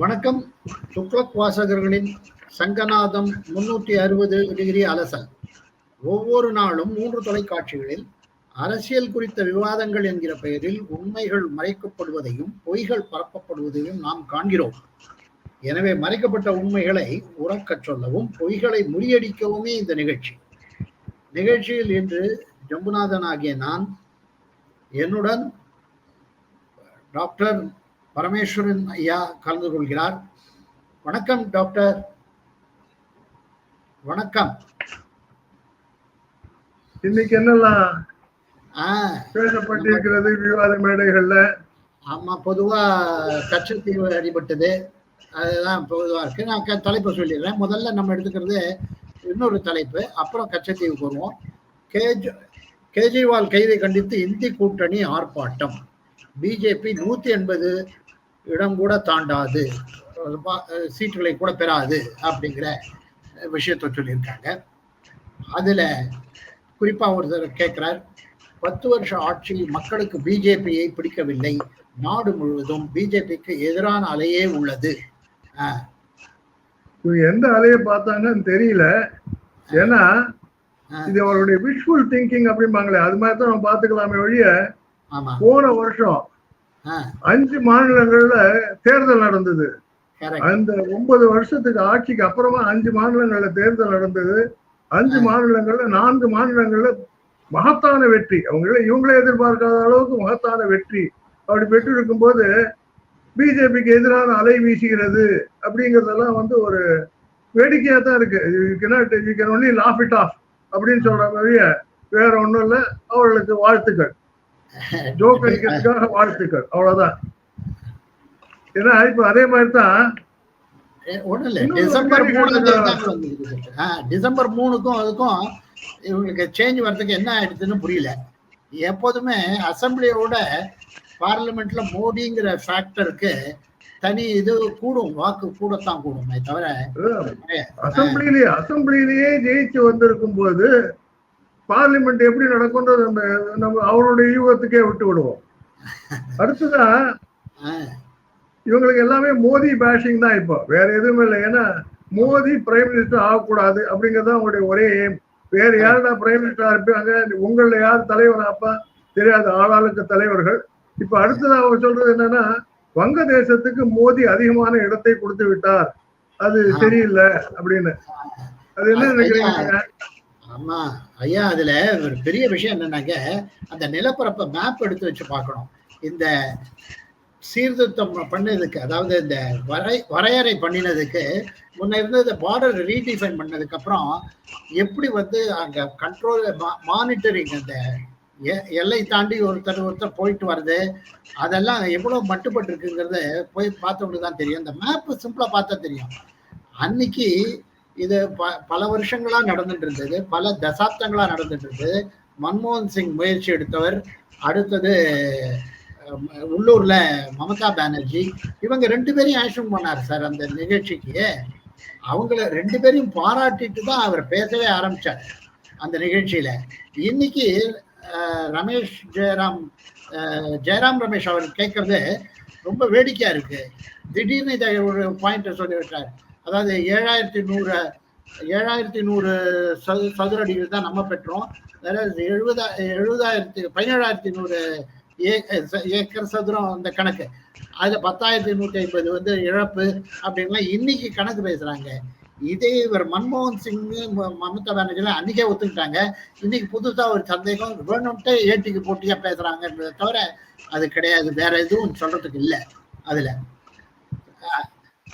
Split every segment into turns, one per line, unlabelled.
வணக்கம். சுக்லக் வாசகர்களின் சங்கநாதம் முன்னூற்றி அறுபது டிகிரி அலசல். ஒவ்வொரு நாளும் மூன்று தொலைக்காட்சிகளில் அரசியல் குறித்த விவாதங்கள் என்கிற பெயரில் உண்மைகள் மறைக்கப்படுவதையும் பொய்கள் பரப்பப்படுவதையும் நாம் காண்கிறோம். எனவே மறைக்கப்பட்ட உண்மைகளை உறக்கச் சொல்லவும் பொய்களை முறியடிக்கவுமே இந்த நிகழ்ச்சி. நிகழ்ச்சியில் இன்று ஜம்புநாதன் ஆகிய நான் என்னுடன் டாக்டர் பரமேஸ்வரன் ஐயா கலந்து கொள்கிறார். வணக்கம் டாக்டர். வணக்கம்.
இன்னைக்கு என்னெல்லாம் பேசப்பட்டிருக்கிறது விவாத மேடைகள்ல?
ஆமா பொதுவா கச்சத்தீவு அடிபட்டது. அதுதான் பொதுவா இருக்கு. நான் தலைப்பை சொல்லிடுறேன். முதல்ல நம்ம எடுத்துக்கிறது இன்னொரு தலைப்பு. அப்புறம் கச்சத்தீவுக்கு வருவோம். கேஜ் கேஜ்ரிவால் கைதை கண்டித்து இந்தி கூட்டணி ஆர்ப்பாட்டம். பிஜேபி நூத்தி எண்பது இடம் கூட தாண்டாது. சீட்டுகளை கூட பெறாது அப்படிங்கிற விஷயத்தை சொல்லியிருக்காங்க. அதுல குறிப்பா ஒருத்தர் கேட்கிறார் பத்து வருஷ ஆட்சி மக்களுக்கு பிஜேபியை பிடிக்கவில்லை. நாடு முழுவதும் பிஜேபிக்கு எதிரான அலையே உள்ளது.
எந்த அலையை பார்த்தாங்கன்னு தெரியல. ஏன்னா இது அவருடைய விஷுவல் திங்கிங் அப்படிம்பாங்களே அது மாதிரி தான் நம்ம பார்த்துக்கலாமே ஒழிய
ஆமா.
போன வருஷம் அஞ்சு மாநிலங்கள்ல தேர்தல் நடந்தது. அந்த ஒன்பது வருஷத்துக்கு ஆட்சிக்கு அப்புறமா அஞ்சு மாநிலங்கள்ல தேர்தல் நடந்தது. அஞ்சு மாநிலங்கள்ல நான்கு மாநிலங்கள்ல மகத்தான வெற்றி. அவங்கள இவங்களே எதிர்பார்க்காத அளவுக்கு மகத்தான வெற்றி. அப்படி பெற்று இருக்கும்போது பிஜேபிக்கு எதிரான அலை வீசுகிறது அப்படிங்கறதெல்லாம் வந்து ஒரு வேடிக்கையா தான் இருக்கு. You can only laugh it off அப்படின்னு சொல்ற மாதிரியே வேற ஒண்ணும் இல்ல. அவர்களுக்கு வாழ்த்துக்கள். ஜோக் அடிக்கிறதுக்காக வாழ்த்துக்கள். அவ்வளவுதான். ஏன்னா இப்ப அதே மாதிரி தான்
ஒண்ணும் இல்ல. டிசம்பர். டிசம்பர் மூணுக்கும் அதுக்கும் இவங்களுக்கு சேஞ்ச் வர்றதுக்கு என்ன ஆயிடுச்சுன்னு புரியல. எப்போதுமே அசம்பிளியோட பார்லிமெண்ட்ல மோடிங்கிற ஃபேக்டருக்கு தனி இது கூடும் வாக்கு கூடத்தான் கூடுமே. தவிர
அசம்பிளிலேயே அசம்பிளிலேயே ஜெயிச்சு வந்திருக்கும் போது பார்லிமெண்ட் எப்படி நடக்கும்ன்றது நம்ம நம்ம அவருடைய யூகத்துக்கே விட்டு விடுவோம். அடுத்ததா
ஆஹ்,
இவங்களுக்கு எல்லாமே மோடி பேஷிங் தான் இப்போ. வேற எதுவும் இல்லை. ஏன்னா மோடி பிரைம் மினிஸ்டர் ஆகக்கூடாது அப்படிங்கிறது அவங்களுடைய ஒரே எய்ம் வேற யாருடா பிரைம் மினிஸ்டரா இருப்பாங்க? உங்கள யார் தலைவர் அப்பா தெரியாத. ஆளாளுக்கு தலைவர்கள். இப்ப அடுத்தது அவங்க சொல்றது என்னன்னா வங்கதேசத்துக்கு மோடி அதிகமான இடத்தை கொடுத்து விட்டார். அது சரியில்லை அப்படின்னு. அது என்ன நினைக்கிறீங்க?
ஆமா. ஐயா அதுல ஒரு பெரிய விஷயம் என்னன்னாக்க அந்த நிலப்பரப்பை மேப் எடுத்து வச்சு பார்க்கணும். இந்த சீர்திருத்தம் பண்ணதுக்கு அதாவது இந்த வரை வரையறை பண்ணினதுக்கு முன்ன இருந்தது பார்டர் ரீடிஃபைன் பண்ணதுக்கு அப்புறம் எப்படி வந்து அங்க கண்ட்ரோல் மானிட்டரிங் அந்த எ- எல்லை தாண்டி ஒருத்தர் ஒருத்தர் போயிட்டு வருது அதெல்லாம் எவ்வளவு மட்டுப்பட்டு இருக்குங்கிறத போய் பார்த்தவங்களுக்கு தான் தெரியும். இந்த மேப் சிம்பிளா பார்த்தா தெரியும். அன்னைக்கு இது ப பல வருஷங்களா நடந்துட்டு இருந்தது. பல தசாப்தங்களா நடந்துட்டு இருந்தது. மன்மோகன் சிங் முயற்சி எடுத்தவர். அடுத்தது உள்ளூர்ல மமதா பானர்ஜி. இவங்க ரெண்டு பேரையும் ஆக்ஷன் பண்ணார் சார் அந்த நிகழ்ச்சிக்கு. அவங்கள ரெண்டு பேரையும் பாராட்டிட்டு தான் அவர் பேசவே ஆரம்பிச்சார் அந்த நிகழ்ச்சியில. இன்னைக்கு ரமேஷ் ஜெயராம் ஜெயராம் ரமேஷ் அவர் கேட்கறது ரொம்ப வேடிக்கையா இருக்கு. திடீர்னு இதை ஒரு பாயிண்ட் சொல்லி விட்டார் அதாவது ஏழாயிரத்தி நூறு ஏழாயிரத்தி நூறு சது அடிகள் தான் நம்ம பெற்றோம். வேற எழுபதா எழுபதாயிரத்தி பதினேழாயிரத்தி நூறு ச- ஏக்கர் சதுரம் அந்த கணக்கு. அதில் பத்தாயிரத்தி நூற்றி ஐம்பது வந்து இழப்பு அப்படின்லாம் இன்னைக்கு கணக்கு பேசுறாங்க. இதே இவர் மன்மோகன் சிங் மம்தா பானர்ஜி அன்னைக்கே ஒத்துக்கிட்டாங்க. இன்னைக்கு புதுசா ஒரு சந்தேகம் வேணும்ட்டு ஏட்டிக்கு போட்டியா பேசுறாங்கன்றதை தவிர அது கிடையாது. வேற எதுவும் சொல்றதுக்கு இல்லை அதுல.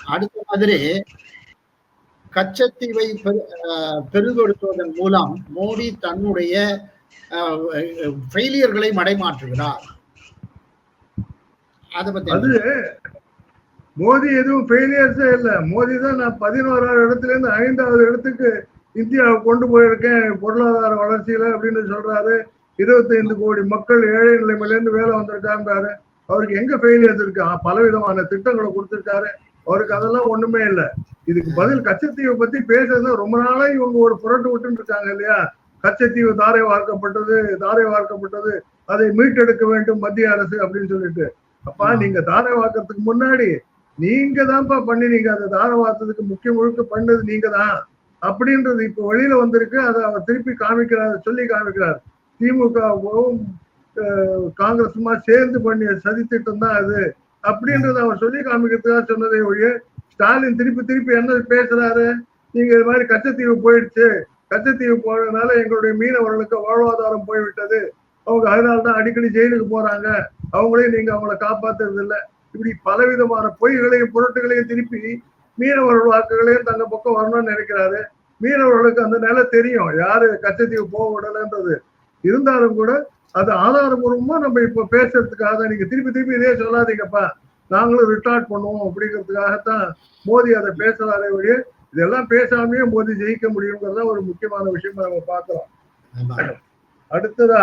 அடுத்த மாதிரி கச்சத்தீவை பெரு- பெருகொடுத்துவதன் மூலம் மோடி தன்னுடைய ஃபெயிலியர்களை மடைமாற்றுகிறார். அதை பத்தி
அது மோடி எதுவும் ஃபெயிலியர்ஸே இல்லை. மோடி தான் நான் பதினோராவது இடத்துல இருந்து ஐந்தாவது இடத்துக்கு இந்தியாவை கொண்டு போயிருக்கேன். பொருளாதார வளர்ச்சியில அப்படின்னு சொல்றாரு. இருபத்தைந்து கோடி மக்கள் ஏழை நிலைமையிலேருந்து வேலை வந்திருக்காங்கிறாரு அவருக்கு எங்க ஃபெயிலியர்ஸ் இருக்கு? பலவிதமான திட்டங்களை கொடுத்துருக்காரு. அவருக்கு அதெல்லாம் ஒண்ணுமே இல்லை. இதுக்கு பதில் கச்சத்தீவை பத்தி பேசுறது ரொம்ப நாளா இவங்க ஒரு புரட்டு விட்டுன்னு இருக்காங்க இல்லையா? கச்சத்தீவு தாரை வார்க்கப்பட்டது தாரை வார்க்கப்பட்டது அதை மீட்டெடுக்க வேண்டும் மத்திய அரசு அப்படின்னு சொல்லிட்டு. அப்பா. நீங்க தாரை வார்க்கறதுக்கு முன்னாடி நீங்க தான்ப்பா பண்ணினீங்க. அதை தாரவாத்தத்துக்கு முக்கிய முழுக்க பண்ணது நீங்க தான். அப்படின்றது இப்ப வெளியில வந்திருக்கு. அதை அவர் திருப்பி காமிக்கிறார் சொல்லி காமிக்கிறார். திமுகவும் காங்கிரஸுமா சேர்ந்து பண்ணிய சதித்திட்டம் தான் அது. அப்படின்றத அவர் சொல்லி காமிக்கிறதுக்காக சொன்னதை ஒழிய ஸ்டாலின் திருப்பி திருப்பி என்ன பேசுறாரு? நீங்க இது மாதிரி கச்சத்தீவு போயிடுச்சு. கச்சத்தீவு போனதுனால எங்களுடைய மீனவர்களுக்கு வாழ்வாதாரம் போய்விட்டது. அவங்க அதனால தான் அடிக்கடி ஜெயிலுக்கு போறாங்க. அவங்களையும் நீங்க அவங்கள காப்பாத்துறது இல்லை இப்படி பலவிதமான பொய்களையும் பொருட்டுகளையும் திருப்பி மீனவர்கள் வாக்குகளையும் தங்க பக்கம் வரணும்னு நினைக்கிறாரு. மீனவர்களுக்கு அந்த நிலை தெரியும். யாரு கச்சத்தீவு போக விடலைன்றது. இருந்தாலும் கூட அது ஆதாரபூர்வமா நம்ம இப்ப பேசுறதுக்காக நீங்க திருப்பி திருப்பி இதே சொல்லாதீங்கப்பா. நாங்களும் ரிட்டார்ட் பண்ணுவோம் அப்படிங்கிறதுக்காகத்தான் மோடி அதை பேசுறாரே ஒழிய இதெல்லாம் பேசாமயே மோடி ஜெயிக்க முடியுங்கிறத ஒரு முக்கியமான விஷயமா நம்ம பார்க்கிறோம். அடுத்ததா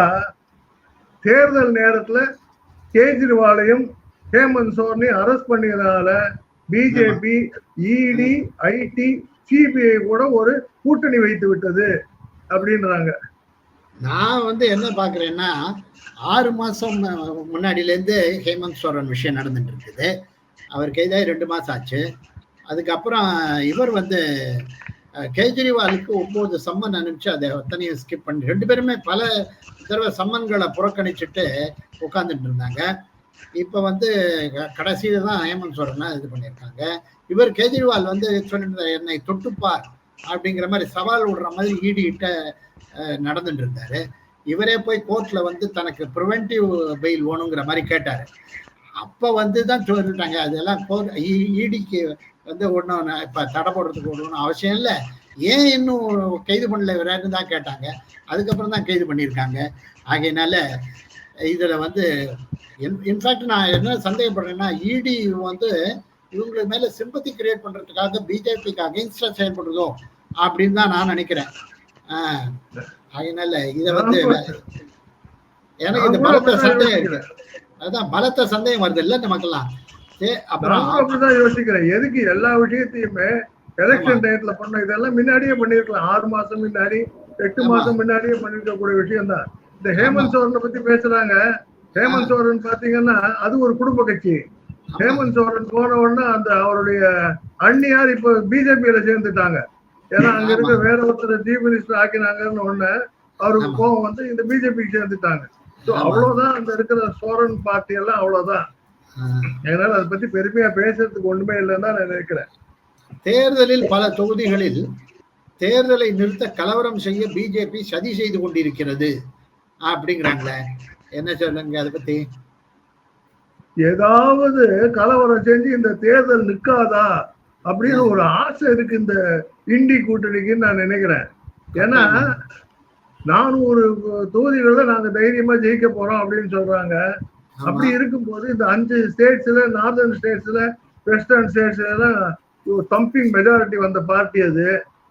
தேர்தல் நேரத்துல கேஜ்ரிவாலையும் ஹேமந்த் சோரனையும் அரெஸ்ட் பண்ணியதுனால பிஜேபி இடி ஐடி சிபிஐ கூட ஒரு கூட்டணி வைத்து விட்டது அப்படின்றாங்க.
நான் வந்து என்ன பாக்குறேன்னா ஆறு மாசம் முன்னாடில இருந்து ஹேமந்த் சோரன் விஷயம் நடந்துட்டு இருக்குது அவர் கைதாகி ரெண்டு மாசம் ஆச்சு. அதுக்கப்புறம் இவர் வந்து கெஜ்ரிவாலுக்கு ஒன்பது சம்மன் அனுப்பிச்சு அதை அத்தனையும் ஸ்கிப் பண்ணி ரெண்டு பேருமே பல தடவை சம்மன்களை புறக்கணிச்சுட்டு உட்காந்துட்டு இருந்தாங்க. இப்போ வந்து க- தான் ஹேமந்த் சோரனை இது பண்ணியிருக்காங்க. இவர் கெஜ்ரிவால் வந்து சொல்லிட்டு என்னை தொட்டுப்பார். அப்படிங்கிற மாதிரி சவால் விடுற மாதிரி ஈடிகிட்ட நடந்துட்டு இருந்தாரு இவரே போய் கோர்ட்ல வந்து தனக்கு ப்ரிவென்டிவ் பெயில் வேணுங்கிற மாதிரி கேட்டாரு. அப்ப வந்து தான் சொல்லிட்டாங்க அதெல்லாம் இடிக்கு வந்து ஒன்றும் இப்ப தடை போடுறதுக்கு ஒன்றும் அவசியம் இல்லை. ஏன் இன்னும் கைது பண்ணல இவரான்னு தான் கேட்டாங்க. அதுக்கப்புறம் தான் கைது பண்ணியிருக்காங்க. ஆகையினால இதுல வந்து இன்ஃபேக்ட் நான் என்ன சந்தேகப்படுறேன்னா இடி வந்து இவங்களுக்கு மேல சிம்பத்தி கிரியேட் பண்றதுக்காக பிஜேபிக்கு அகைன்ஸ்டா செயல்படுறதோ அப்படின்னு தான் நான் நினைக்கிறேன். ஆஹ் அதனால இத வந்து எனக்கு இந்த பலத்த சந்தேகம் இருக்கு. அதான் பலத்த சந்தேகம் வருது இல்ல நமக்கெல்லாம் அப்புறம்
அப்படிதான் யோசிக்கிறேன். எதுக்கு எல்லா விஷயத்தையுமே எலெக்ஷன் டயத்துல பண்ண இதெல்லாம் முன்னாடியே பண்ணிருக்கலாம் ஆறு மாசம் முன்னாடி எட்டு. மாசம் முன்னாடியே பண்ணிருக்க கூடிய விஷயம் தான் இந்த ஹேமந்த் சோரனை பத்தி பேசுறாங்க. ஹேமந்த் சோரன் பாத்தீங்கன்னா அது ஒரு குடும்ப கட்சி. ஹேமந்த் சோரன் போன உடனே அந்த அவருடைய அண்ணியார் இப்ப பிஜேபியில சேர்ந்துட்டாங்க. ஏன்னா அங்க இருக்க. வேற ஒருத்தர் சீஃப் மினிஸ்டர் ஆக்கினாங்கன்னு உடனே அவருக்கு. கோவம் வந்து இந்த பிஜேபிக்கு சேர்ந்துட்டாங்க. அவ்வளவுதான் அந்த இருக்கிற சோரன் பார்ட்டி எல்லாம் அவ்வளவுதான். அதனால அதை பத்தி பெருமையா பேசுறதுக்கு ஒண்ணுமே இல்லைன்னு நான் நினைக்கிறேன்.
தேர்தலில் பல தொகுதிகளில் தேர்தலை நிறுத்த கலவரம் செய்ய பிஜேபி சதி செய்து கொண்டிருக்கிறது. அப்படிங்கிறாங்களே. என்ன சொல்லுங்க அதை பத்தி?
ஏதாவது கலவரம் செஞ்சு இந்த தேர்தல் நிக்காதா? அப்படின்னு ஒரு ஆசை இருக்கு இந்த இண்டி கூட்டணிக்குன்னு நான் நினைக்கிறேன். ஏன்னா நானூறு தொகுதிகள்ல நாங்க தைரியமா ஜெயிக்க போறோம் அப்படின்னு சொல்றாங்க. அப்படி இருக்கும்போது இந்த அஞ்சு ஸ்டேட்ஸ்ல நார்தர்ன் ஸ்டேட்ஸ்ல வெஸ்டர்ன் ஸ்டேட்ஸ்ல எல்லாம் தம்பிங் மெஜாரிட்டி வந்த பார்ட்டி அது.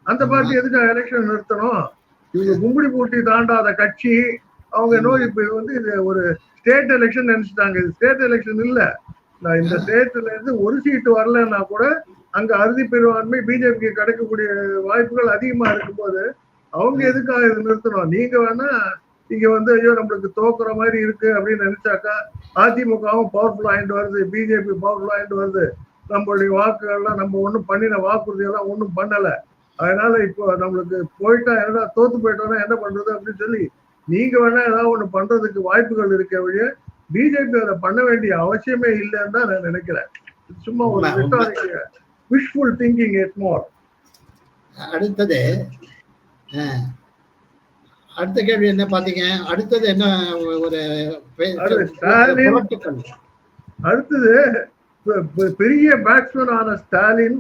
அந்த பார்ட்டி எதுக்கு எலெக்ஷன் நிறுத்தணும்? இவங்க கும்படி பூட்டி தாண்டாத கட்சி அவங்க என்ன இப்ப வந்து இது ஒரு ஸ்டேட் எலெக்ஷன் நினைச்சிட்டாங்க. இது ஸ்டேட் எலெக்ஷன் இல்ல. நான் இந்த ஸ்டேட்ல இருந்து ஒரு சீட்டு வரலன்னா கூட அங்க அறுதி பெரும்பான்மை பிஜேபிக்கு கிடைக்கக்கூடிய வாய்ப்புகள் அதிகமா இருக்கும்போது அவங்க எதுக்காக இது நிறுத்தணும்? நீங்க வேணா இங்க வந்து ஐயோ நம்மளுக்கு தோக்குற மாதிரி இருக்கு அப்படின்னு நினைச்சாக்கா அதிமுகவும் பவர்ஃபுல் ஆயிட்டு வருது பிஜேபி பவர்ஃபுல் ஆயிட்டு வருது. நம்மளுடைய வாக்குகள்லாம் நம்ம ஒண்ணும் பண்ணின வாக்குறுதி எல்லாம் ஒண்ணும் பண்ணல. அதனால இப்போ நம்மளுக்கு போயிட்டா என்னடா தோத்து போயிட்டோம்னா என்ன பண்றது அப்படின்னு சொல்லி நீங்க வேணா ஏதாவது ஒண்ணு பண்றதுக்கு வாய்ப்புகள் இருக்க வழிய பிஜேபி அதை பண்ண வேண்டிய அவசியமே இல்லைன்னு தான் நான் நினைக்கிறேன். சும்மா ஒரு விஷுவல் திங்கிங் எட் மோர்
அடுத்தது அடுத்த கேள்வி என்ன பாத்தீங்க அடுத்தது என்ன ஒரு.
அடுத்தது பெரிய பேட்ஸ்மேன் ஆன ஸ்டாலின்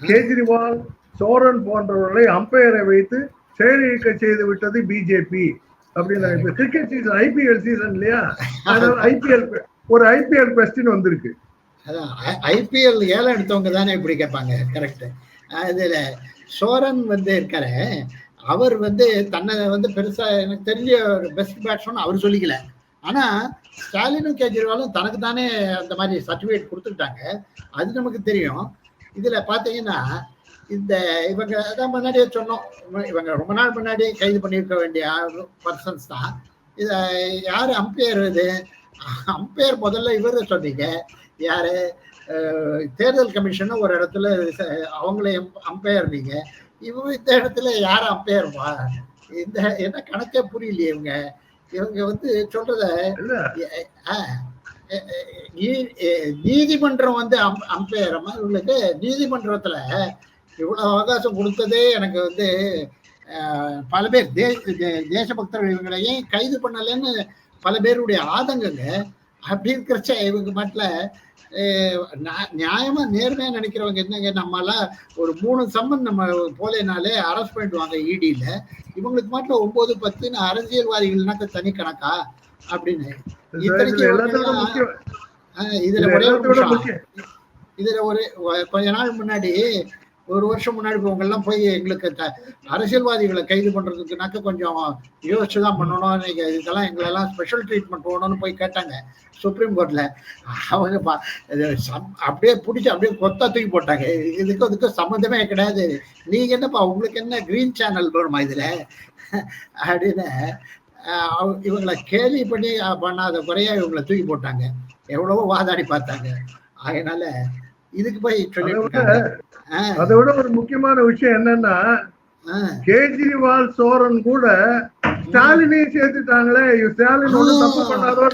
கேஜ்ரிவால் சோரன் போன்றவர்களை அம்பையரை வைத்து செயலிழக்க செய்து விட்டது பிஜேபி அப்படின்னு கிரிக்கெட் சீசன் ஐபிஎல் சீசன் இல்லையா? அதனால ஐபிஎல் ஒரு ஐபிஎல் கொஸ்டின் வந்திருக்கு.
அதான் ஐபிஎல் ஏலம் எடுத்தவங்க தானே இப்படி கேட்பாங்க. கரெக்ட் அதுல சோரன் வந்து இருக்காரு. அவர் வந்து தன்னை வந்து பெருசா எனக்கு தெரிஞ்ச ஒரு பெஸ்ட் பேட்ஸ்மேன் அவர் சொல்லிக்கல. ஆனா ஸ்டாலினும் கேஜ்ரிவாலும் தனக்கு தானே அந்த மாதிரி சர்டிபிகேட் கொடுத்துட்டாங்க அது நமக்கு தெரியும். இதுல பாத்தீங்கன்னா இந்த இவங்க அதான் முன்னாடியே சொன்னோம். இவங்க ரொம்ப நாள் முன்னாடி கைது பண்ணியிருக்க வேண்டிய பர்சன்ஸ் தான். இத யாரு அம்பையர் இது? அம்பையர் முதல்ல இவர் சொன்னீங்க. யாரு? தேர்தல் கமிஷன் ஒரு இடத்துல அவங்களே அம்பையர் நீங்க. இவங்க இந்த இடத்துல யார் அம்பையர்வா இந்த என்ன கணக்கே புரியலையே இவங்க. இவங்க வந்து சொல்றத நீதிமன்றம் வந்து அம்பையரமா இவங்களுக்கு நீதிமன்றத்துல இவ்வளவு அவகாசம் கொடுத்ததே எனக்கு வந்து பல பேர் தே தே- தேசபக்தர்கள் இவங்களையும் கைது பண்ணலைன்னு பல பேருடைய ஆதங்கங்க. அப்படி இருக்கிறச்ச இவங்க மட்டும் நியாயமா நேர்மையா நினைக்கிறவங்க என்னங்க? நம்மளாம் ஒரு மூணு சம்மன் நம்ம போலேனாலே அரெஸ்ட் பண்ணிடுவாங்க இடியில இவங்களுக்கு மட்டும் ஒன்பது பத்துன்னு அரசியல்வாதிகள்னாக்க தனி கணக்கா? அப்படின்னு.
இதுல
ஒரே இதுல ஒரு கொஞ்ச நாள் முன்னாடி ஒரு வருஷம் முன்னாடி இவங்க எல்லாம் போய் எங்களுக்கு அரசியல்வாதிகளை கைது பண்றதுக்குனாக்க கொஞ்சம் யோசிச்சு தான் பண்ணணும். நீங்க இதெல்லாம் எங்களெல்லாம் ஸ்பெஷல் ட்ரீட்மெண்ட் போகணும்னு போய் கேட்டாங்க சுப்ரீம் கோர்ட்ல. அவங்க அப்படியே பிடிச்சி அப்படியே கொத்தா தூக்கி போட்டாங்க. இதுக்கு அதுக்கு சம்மந்தமே கிடையாது. நீங்க என்னப்பா உங்களுக்கு என்ன கிரீன் சேனல் வேணுமா இதுல? அப்படின்னு இவங்களை கேலி பண்ணி பண்ணாத குறையா இவங்களை தூக்கி போட்டாங்க. எவ்வளவோ வாதாடி பார்த்தாங்க. அதனால இதுக்கு போய் சொல்லிட்டு
அதை விட அதை ஒரு முக்கியமான விஷயம் என்னன்னா கேஜ்ரிவால் சோரன் கூட ஸ்டாலினையும் சேர்த்துட்டாங்களே. ஸ்டாலின் ஒண்ணும் தப்பு பண்ணாதோ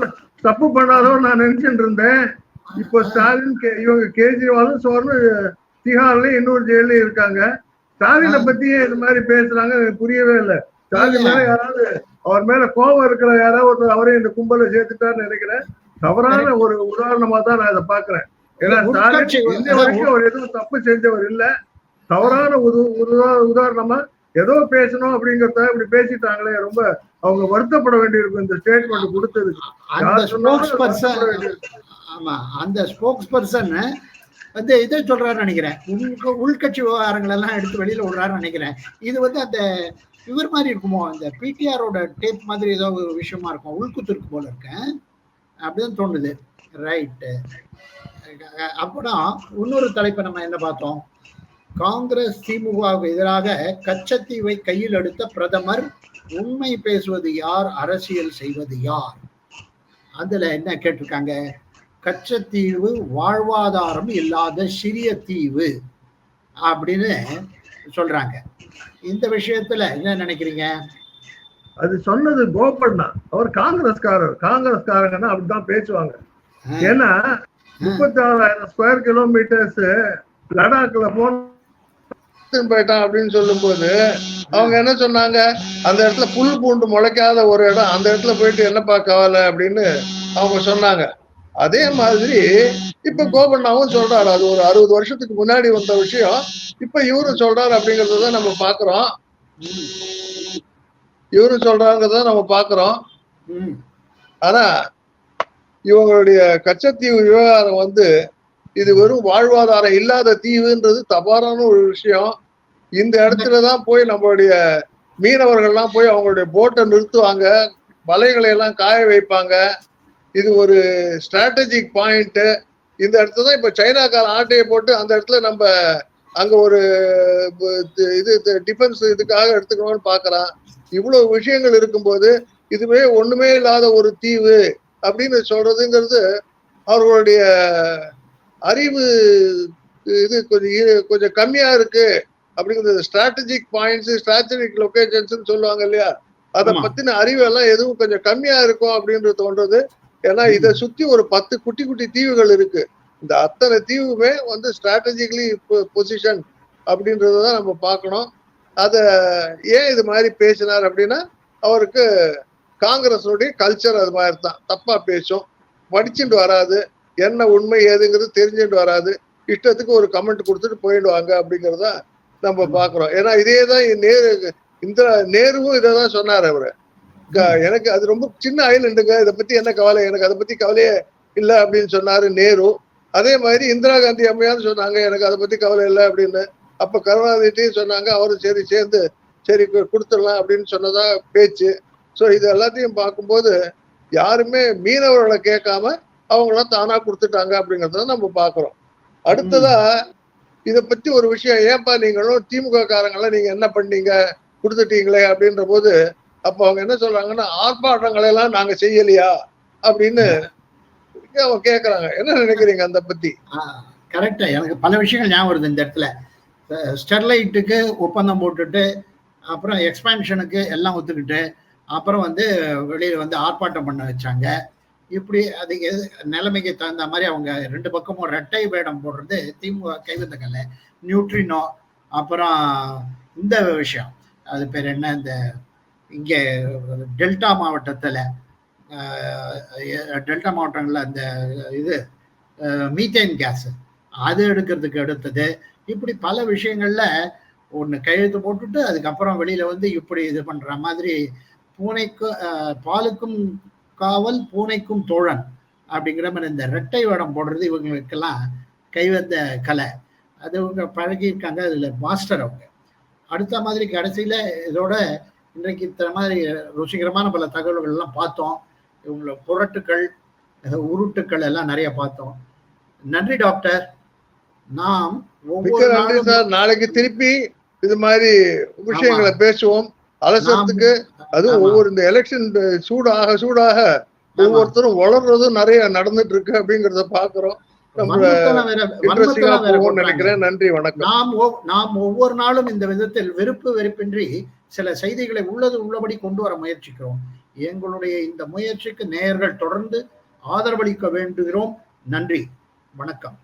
தப்பு பண்ணாதோ நான் நினைச்சிட்டு இருந்தேன். இப்போ ஸ்டாலின் இவங்க கேஜ்ரிவாலும் சோரனும் திகார்ல இன்னொரு ஜெயில இருக்காங்க. ஸ்டாலினை பத்தியே இது மாதிரி பேசுறாங்க எனக்கு புரியவே இல்லை. ஸ்டாலின் மேல யாராவது அவர் மேல கோபம் இருக்கிற யாராவது ஒருத்தர் அவரையும் இந்த கும்பலை சேர்த்துட்டாருன்னு நினைக்கிறேன். தவறான ஒரு உதாரணமா தான் நான் இதை பாக்குறேன் தப்பு செஞ்சவர் இல்ல. தவறான உது உதா- உதாரணமா ஏதோ பேசணும் அப்படிங்கறத இப்படி பேசிட்டாங்களே ரொம்ப அவங்க வருத்தப்பட வேண்டியிருக்கும் இந்த ஸ்டேட்மெண்ட் வேண்டியிருக்கும்.
ஆமா அந்த ஸ்போக்ஸ் பர்சன் வந்து இதை சொல்றாருன்னு நினைக்கிறேன். உள் உள்கட்சி விவகாரங்கள் எல்லாம் எடுத்து வெளியில விடுறாருன்னு நினைக்கிறேன். இது வந்து அந்த இவர் மாதிரி இருக்குமோ? அந்த பிடிஆரோட டேப் மாதிரி ஏதோ ஒரு விஷயமா இருக்கும். உள்குத்து இருக்கு போல இருக்கேன். அப்படிதான் தோணுது. ரைட்டு அப்புறம் இன்னொரு தலைப்பை நம்ம என்ன பார்த்தோம்? காங்கிரஸ் திமுகவுக்கு எதிராக கச்சத்தீவை கையில் எடுத்த பிரதமர் உண்மை பேசுவது யார் அரசியல் செய்வது யார்? அதுல என்ன கேட்டிருக்காங்க? கச்சத்தீவு வாழ்வாதாரம் இல்லாத சிறிய தீவு அப்படின்னு சொல்றாங்க. இந்த விஷயத்துல என்ன நினைக்கிறீங்க?
அது சொன்னது கோபண்ணா அவர் காங்கிரஸ்காரர். காங்கிரஸ்காரங்கன்னா அப்படிதான் பேசுவாங்க. ஏன்னா முப்பத்தி ஆறாயிரம் ஸ்கொயர் கிலோமீட்டர்ஸ் லடாக்ல போன போயிட்டான் அப்படின்னு சொல்லும்போது அவங்க என்ன சொன்னாங்க? அந்த இடத்துல புல் பூண்டு முளைக்காத ஒரு இடம் அந்த இடத்துல போயிட்டு என்னப்பா கவலை அப்படின்னு அவங்க சொன்னாங்க. அதே மாதிரி இப்ப கோபண்ணாவும் சொல்றாரு. அது ஒரு அறுபது வருஷத்துக்கு முன்னாடி வந்த விஷயம். இப்ப இவரும் சொல்றாரு அப்படிங்கறத நம்ம பாக்குறோம் இவரும் சொல்றாங்கிறத நம்ம பாக்குறோம்
ம்,
ஆனா இவங்களுடைய கச்சத்தீவு விவகாரம் வந்து இது வெறும் வாழ்வாதாரம் இல்லாத தீவுன்றது தவறான ஒரு விஷயம். இந்த இடத்துல தான் போய் நம்மளுடைய மீனவர்கள்லாம் போய் அவங்களுடைய போட்டை நிறுத்துவாங்க. வலைகளை எல்லாம் காய வைப்பாங்க. இது ஒரு ஸ்ட்ராட்டஜிக் பாயிண்ட்டு இந்த இடத்துல தான் இப்போ சைனாக்கார ஆட்டையை போட்டு அந்த இடத்துல நம்ம அங்கே ஒரு இது டிஃபென்ஸ் இதுக்காக எடுத்துக்கணும்னு பார்க்குறான் இவ்வளோ விஷயங்கள் இருக்கும்போது இதுவே ஒன்றுமே இல்லாத ஒரு தீவு. அப்படின்னு சொல்றதுங்கிறது அவர்களுடைய அறிவு இது கொஞ்சம் கொஞ்சம் கம்மியா இருக்கு அப்படிங்கிறது ஸ்ட்ராட்டஜிக் பாயிண்ட்ஸ் ஸ்ட்ராட்டஜிக் லொகேஷன்ஸ் சொல்லுவாங்க இல்லையா? அதை. பத்தின அறிவு எல்லாம் எதுவும் கொஞ்சம் கம்மியா இருக்கும் அப்படின்றது தோன்றது. ஏன்னா இதை சுத்தி ஒரு பத்து குட்டி குட்டி தீவுகள் இருக்கு. இந்த அத்தனை தீவுமே வந்து ஸ்ட்ராட்டஜிக்கலி பொசிஷன் அப்படின்றத தான் நம்ம பார்க்கணும். அத ஏன் இது மாதிரி பேசினார் அப்படின்னா அவருக்கு காங்கிரஸோடைய கல்ச்சர் அது மாதிரி தான் தப்பா பேசும் படிச்சுட்டு வராது என்ன உண்மை ஏதுங்கிறது தெரிஞ்சுட்டு வராது இஷ்டத்துக்கு ஒரு கமெண்ட் கொடுத்துட்டு போயிடுவாங்க அப்படிங்கிறத நம்ம பாக்குறோம். ஏன்னா இதே தான் நேரு இந்த நேருவும் இதை தான் சொன்னார் அவரு. க- எனக்கு அது ரொம்ப சின்ன ஐலண்டுங்க இதை பத்தி என்ன கவலை? எனக்கு அதை பத்தி கவலையே இல்லை அப்படின்னு சொன்னாரு நேரு. அதே மாதிரி இந்திரா காந்தி அம்மையார் சொன்னாங்க எனக்கு அதை பத்தி கவலை இல்லை அப்படின்னு. அப்ப கருணாநிதிட்டையும் சொன்னாங்க அவரும் சரி சேர்ந்து சரி கொடுத்துடலாம் அப்படின்னு சொன்னதா பேச்சு. ஸோ இது எல்லாத்தையும் பார்க்கும்போது யாருமே மீனவர்களை கேட்காம அவங்களாம் தானா கொடுத்துட்டாங்க அப்படிங்கிறத நம்ம பார்க்குறோம். அடுத்ததா இதை பற்றி ஒரு விஷயம் ஏன்பா நீங்களும் திமுக காரங்களாம் நீங்க என்ன பண்ணீங்க? கொடுத்துட்டீங்களே அப்படின்ற போது அப்போ அவங்க என்ன சொல்றாங்கன்னா ஆர்ப்பாட்டங்களை எல்லாம் நாங்க செய்யலையா? அப்படின்னு அவங்க கேட்குறாங்க என்ன நினைக்கிறீங்க அந்த பத்தி?
கரெக்டா எனக்கு பல விஷயங்கள் ஞாபகம் வருது இந்த இடத்துல. ஸ்டெர்லைட்டுக்கு ஒப்பந்தம் போட்டுட்டு அப்புறம் எக்ஸ்பான்ஷனுக்கு எல்லாம் ஒத்துக்கிட்டு அப்புறம் வந்து வெளியில் வந்து ஆர்ப்பாட்டம் பண்ண வச்சாங்க. இப்படி அது எது- நிலைமைக்கு தகுந்த மாதிரி அவங்க ரெண்டு பக்கமும் ரெட்டை வேடம் போடுறது திமுக கைவந்த கலை நியூட்ரினோ அப்புறம் இந்த விஷயம். அது பேர் என்ன? இந்த இங்கே டெல்டா மாவட்டத்தில் டெல்டா மாவட்டங்களில் அந்த இது மீத்தேன் கேஸு. அது எடுக்கிறதுக்கு எடுத்தது. இப்படி பல விஷயங்களில் ஒன்று கையெழுத்து போட்டுட்டு அதுக்கப்புறம் வெளியில் வந்து இப்படி இது பண்ணுற மாதிரி பூனைக்கு அஹ், பாலுக்கும் காவல் பூனைக்கும் தோழன் அப்படிங்கிற மாதிரி இந்த ரெட்டை வேடம் போடுறது இவங்களுக்கெல்லாம் கைவந்த கலை. அது இவங்க பழகியிருக்காங்க அதுல மாஸ்டர் அவங்க. அடுத்த மாதிரி கடைசியில இதோட இன்றைக்கு இத்தனை மாதிரி ருசிகரமான பல தகவல்கள் எல்லாம் பார்த்தோம். இவங்கள புரட்டுக்கள் உருட்டுக்கள் எல்லாம் நிறைய பார்த்தோம். நன்றி டாக்டர். நாம் ஒவ்வொரு
நாளைக்கு திருப்பி இது மாதிரி விஷயங்களை பேசுவோம். அலசறதுக்கு அது
ஆமா.
ஒவ்வொரு இந்த எலெக்ஷன் சூடாக சூடாக ஒவ்வொருத்தரும் வளர்றதும் நிறைய நடந்துட்டு இருக்கு அப்படிங்கறத பாக்குறோம். நினைக்கிறேன். நன்றி வணக்கம்.
நாம் நாம் ஒவ்வொரு நாளும் இந்த விதத்தில் வெறுப்பு வெறுப்பின்றி சில செய்திகளை உள்ளது உள்ளபடி கொண்டு வர முயற்சிக்கிறோம். எங்களுடைய இந்த முயற்சிக்கு நேயர்கள் தொடர்ந்து ஆதரவளிக்க வேண்டுகிறோம். நன்றி வணக்கம்.